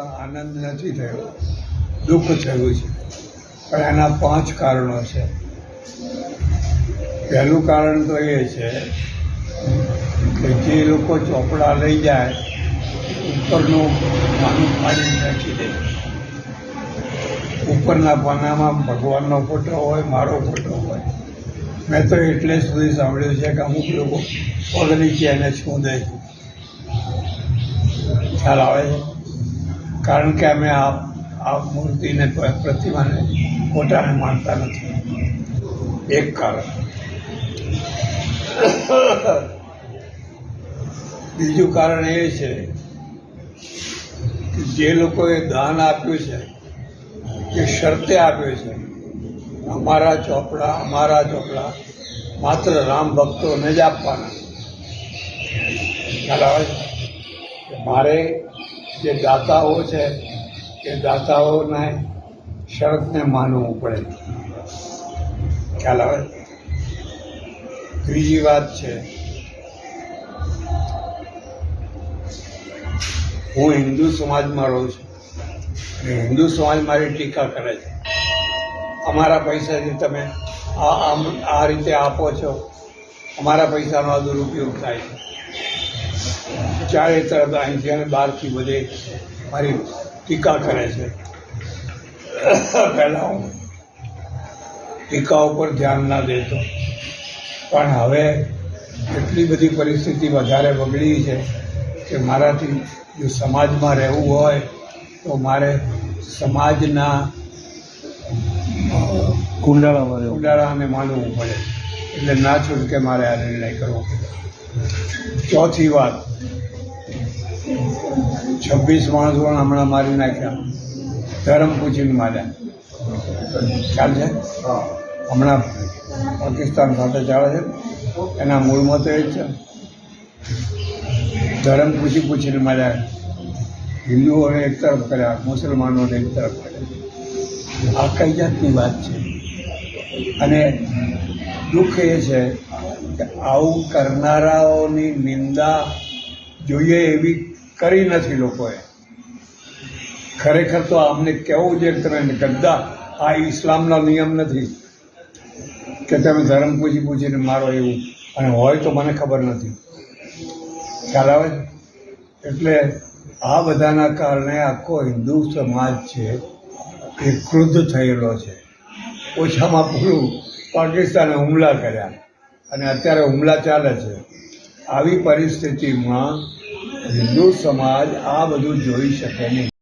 આનંદ નથી થયો, દુઃખ થયું છે. પણ એના પાંચ કારણો છે. પહેલું કારણ તો એ છે કે જે લોકો ચોપડા લઈ જાય, ઉપરનું પાનું ફાડી નાખી દે. ઉપરના પાનામાં ભગવાનનો ફોટો હોય, મારો ફોટો હોય. મેં તો એટલે સુધી સાંભળ્યું છે કે અમુક લોકો પગ નીચે એને શું દે છે. ખ્યાલ આવે છે? કારણ કે અમે આ આ મૂર્તિને પ્રતિમાને પોતાને માનતા નથી. એક કારણ. બીજું કારણ એ છે કે જે લોકોએ દાન આપ્યું છે એ શરતે આપ્યું છે, અમારા ચોપડા અમારા ચોપડા માત્ર રામ ભક્તોને જ આપવાના ખ્યાલ આવે મારે જે દાતાઓ છે, એ દાતાઓને શરતને માનવું પડે. ખ્યાલ આવે? ત્રીજી વાત છે, હું હિન્દુ સમાજમાં રહું છું હિન્દુ સમાજ મારી ટીકા કરે છે. અમારા પૈસાથી તમે આ આમ આ રીતે આપો છો, અમારા પૈસાનો આ દુરુપયોગ થાય છે. ચારે તરફ અહીંથી અને બહારથી બધે મારી ટીકા કરે છે. પહેલાં હું ટીકા ઉપર ધ્યાન ના દેતો. પણ હવે એટલી બધી પરિસ્થિતિ વધારે બગડી છે કે મારાથી જો સમાજમાં રહેવું હોય તો મારે સમાજના કુંડાળામાં કુંડાળાને માનવું પડે. એટલે ના છૂટકે મારે આ નિર્ણય કરવો પડે. ચોથી વાત છવ્વીસ માણસોને હમણાં મારી નાખ્યા. ધરમ પૂછીને માર્યા. ખ્યાલ છે? હમણાં પાકિસ્તાન સાથે ચાલે છે. એના મૂળમાં તો એ જ છે. ધર્મ પૂછી પૂછીને માર્યા. હિન્દુઓને એક તરફ કર્યા મુસલમાનોને એક તરફ કર્યા. આ કઈ જાતની વાત છે. અને દુઃખ એ છે કે આવું કરનારાઓની નિંદા જોઈએ એવી કરી નથી લોકોએ. ખરેખર તો આમને કહેવું કે તમે ગદ્દા? આ ઇસ્લામનો નિયમ નથી કે તમે ધર્મ પૂછી પૂછીને મારો એવું. અને હોય તો મને ખબર નથી. ખ્યાલ આવે એટલે આ બધાના કારણે આખો હિન્દુ સમાજ છે એ ક્રુદ્ધ થયેલો છે. ઓછામાં પૂરું પાકિસ્તાને હુમલા કર્યા. અને અત્યારે હુમલા ચાલે છે. આવી પરિસ્થિતિમાં હિન્દુ સમાજ આ બધું જોઈ શકે નહીં.